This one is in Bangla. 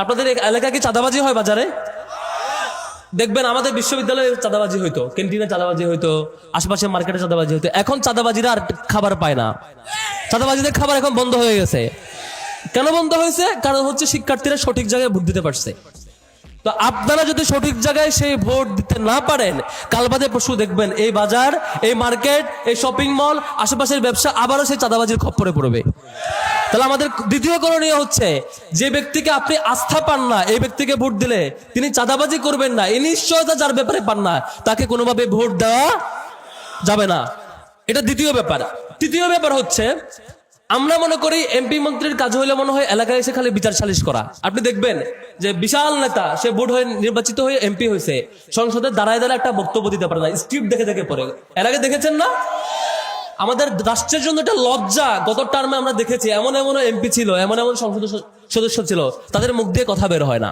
আপনাদের এই এলাকায় কি চাঁদাবাজি হয় বাজারে? দেখবেন আমাদের বিশ্ববিদ্যালয়ে চাঁদাবাজি হইতো, ক্যান্টিনে চাঁদাবাজি হইতো, আশেপাশে মার্কেটে চাঁদাবাজি হইতো। এখন চাঁদাবাজিরা আর খাবার পায় না। চাঁদাবাজিদের খাবার এখন বন্ধ হয়ে গেছে। কেন বন্ধ হয়েছে? কারণ হচ্ছে শিক্ষার্থীরা সঠিক জায়গায় ভোট দিতে পারছে। তো আপনারা যদি সঠিক জায়গায় সেই ভোট দিতে না পারেন কাল বাদে পরশু দেখবেন, এই বাজার, এই মার্কেট, এই শপিং মল, আশেপাশের ব্যবসা আবারও সেই চাঁদাবাজির খপ্পরে পড়বে। তাহলে আমাদের দ্বিতীয় করণীয় হচ্ছে, যে ব্যক্তিকে আপনি আস্থা পান না, এই ব্যক্তিকে ভোট দিলে তিনি চাঁদাবাজি করবেন না, এই নিশ্চয়তা যার ব্যাপারে পান না, তাকে কোনোভাবে ভোট দেওয়া যাবে না। এটা দ্বিতীয় ব্যাপার। তৃতীয় ব্যাপার হচ্ছে, আমরা মনে করি এমপি মন্ত্রীর কাজ হইলে মনে হয় এলাকায় এসে খালি বিচার সালিশ করা। আপনি দেখবেন যে বিশাল নেতা, সে ভোট হয়ে নির্বাচিত হয়ে এমপি হয়েছে। সংসদে দাঁড়ায় দাঁড়ায় একটা বক্তব্য দিতে পারে না স্ক্রিপ্ট দেখে দেখে পড়ে। এর আগে দেখেছেন না? আমাদের রাষ্ট্রের জন্য একটা লজ্জা, গত টার্মে আমরা দেখেছি, এমন এমন এমপি ছিল, এমন এমন সংসদ সদস্য ছিল, তাদের মুখ দিয়ে কথা বের হয় না।